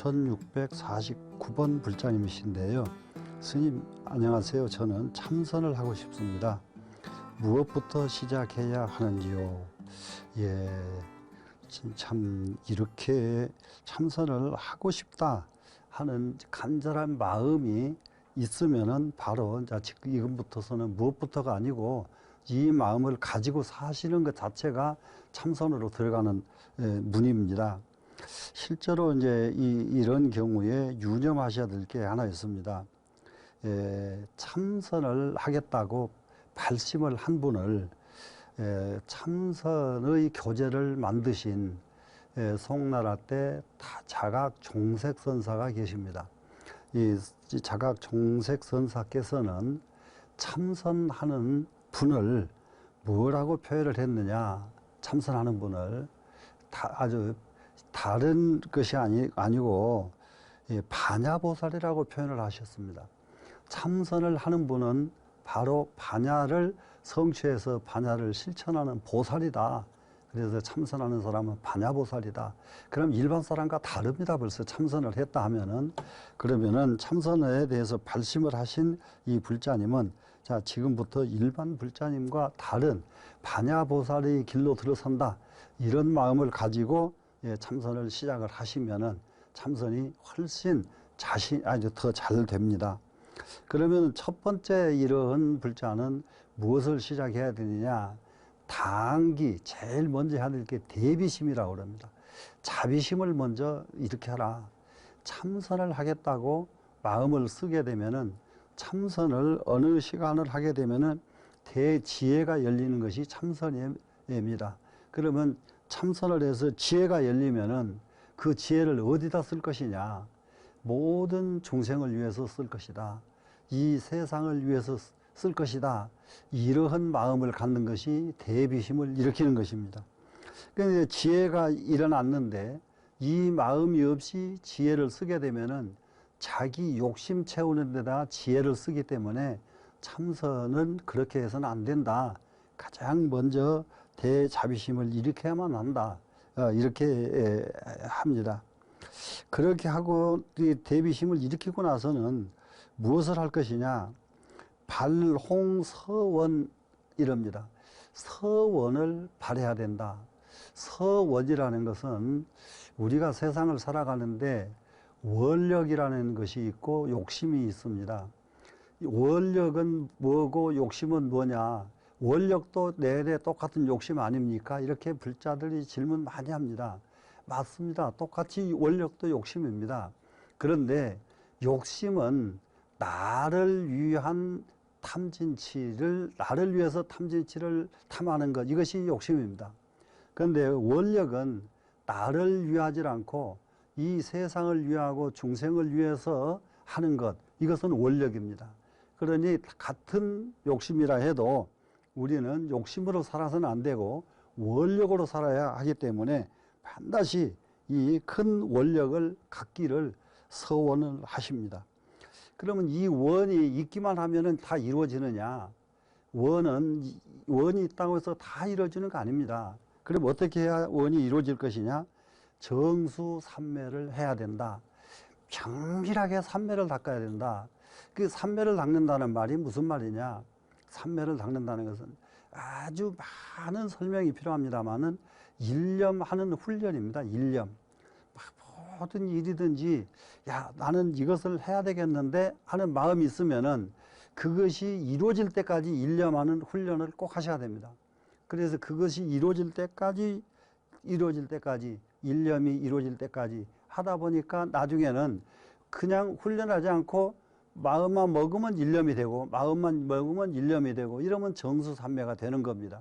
4649번 불자님이신데요. 스님 안녕하세요. 저는 참선을 하고 싶습니다. 무엇부터 시작해야 하는지요? 예, 진- 참 이렇게 참선을 하고 싶다 하는 간절한 마음이 있으면은 바로 자 지금부터서는 무엇부터가 아니고 이 마음을 가지고 사시는 것 자체가 참선으로 들어가는 예, 문입니다. 실제로 이제 이, 이런 경우에 유념하셔야 될 게 하나 있습니다. 에, 참선을 하겠다고 발심을 한 분을 에, 참선의 교재를 만드신 에, 송나라 때다 자각 종색 선사가 계십니다. 이, 이 자각 종색 선사께서는 참선하는 분을 뭐라고 표현을 했느냐? 참선하는 분을 다 아주 다른 것이 아니, 아니고 이 반야보살이라고 표현을 하셨습니다. 참선을 하는 분은 바로 반야를 성취해서 반야를 실천하는 보살이다. 그래서 참선하는 사람은 반야보살이다. 그럼 일반 사람과 다릅니다. 벌써 참선을 했다 하면은 그러면은 참선에 대해서 발심을 하신 이 불자님은 자 지금부터 일반 불자님과 다른 반야보살의 길로 들어선다. 이런 마음을 가지고 예, 참선을 시작을 하시면은 참선이 훨씬 자신 아주 더 잘 됩니다. 그러면 첫 번째 이러한 불자는 무엇을 시작해야 되느냐? 단기 제일 먼저 해야 될 게 대비심이라고 그럽니다. 자비심을 먼저 하라. 참선을 하겠다고 마음을 쓰게 되면은 참선을 어느 시간을 하게 되면은 대지혜가 열리는 것이 참선입니다. 그러면 참선을 해서 지혜가 열리면은 그 지혜를 어디다 쓸 것이냐? 모든 중생을 위해서 쓸 것이다. 이 세상을 위해서 쓸 것이다. 이러한 마음을 갖는 것이 대비심을 일으키는 것입니다. 그러니까 지혜가 일어났는데 이 마음이 없이 지혜를 쓰게 되면은 자기 욕심 채우는 데다 지혜를 쓰기 때문에 참선은 그렇게 해서는 안 된다. 가장 먼저 대자비심을 일으켜야만 한다. 어, 이렇게 에, 합니다. 그렇게 하고 이 대비심을 일으키고 나서는 무엇을 할 것이냐? 발홍서원 이럽니다. 서원을 발해야 된다. 서원이라는 것은 우리가 세상을 살아가는데 원력이라는 것이 있고 욕심이 있습니다. 이 원력은 뭐고 욕심은 뭐냐? 원력도 내내 똑같은 욕심 아닙니까? 이렇게 불자들이 질문 많이 합니다. 맞습니다. 똑같이 원력도 욕심입니다. 그런데 욕심은 나를 위한 탐진치를 나를 위해서 탐진치를 탐하는 것 이것이 욕심입니다. 그런데 원력은 나를 위하지 않고 이 세상을 위하고 중생을 위해서 하는 것 이것은 원력입니다. 그러니 같은 욕심이라 해도 우리는 욕심으로 살아서는 안 되고 원력으로 살아야 하기 때문에 반드시 이 큰 원력을 갖기를 서원을 하십니다. 그러면 이 원이 있기만 하면은 다 이루어지느냐? 원은 원이 있다고 해서 다 이루어지는 거 아닙니다. 그럼 어떻게 해야 원이 이루어질 것이냐? 정수 삼매를 해야 된다. 정밀하게 삼매를 닦아야 된다. 그 삼매를 닦는다는 말이 무슨 말이냐? 삼매를 닦는다는 것은 아주 많은 설명이 필요합니다만은 일념하는 훈련입니다. 일념. 모든 일이든지 야 나는 이것을 해야 되겠는데 하는 마음이 있으면은 그것이 이루어질 때까지 일념하는 훈련을 꼭 하셔야 됩니다. 그래서 그것이 이루어질 때까지 이루어질 때까지 일념이 이루어질 때까지 하다 보니까 나중에는 그냥 훈련하지 않고 마음만 먹으면 일념이 되고 마음만 먹으면 일념이 되고 이러면 정수삼매가 되는 겁니다.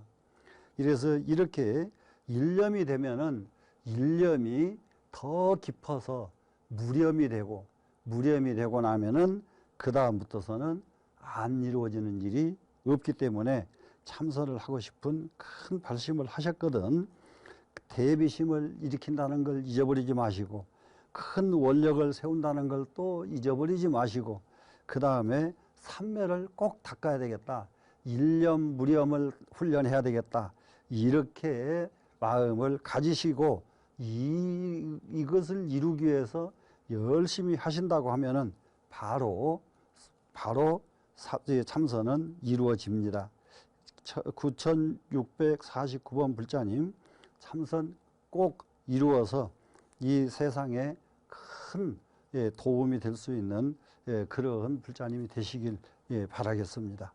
이래서 이렇게 일념이 되면은 일념이 더 깊어서 무렴이 되고 무렴이 되고 나면은 그 다음부터서는 안 이루어지는 일이 없기 때문에 참선을 하고 싶은 큰 발심을 하셨거든 대비심을 일으킨다는 걸 잊어버리지 마시고 큰 원력을 세운다는 걸 또 잊어버리지 마시고 그 다음에 삼매를 꼭 닦아야 되겠다 일념 무렴을 훈련해야 되겠다 이렇게 마음을 가지시고 이, 이것을 이루기 위해서 열심히 하신다고 하면은 바로 바로 참선은 이루어집니다. 9649번 불자님 참선 꼭 이루어서 이 세상에 큰 예, 도움이 될 수 있는 예, 그러한 불자님이 되시길 예, 바라겠습니다.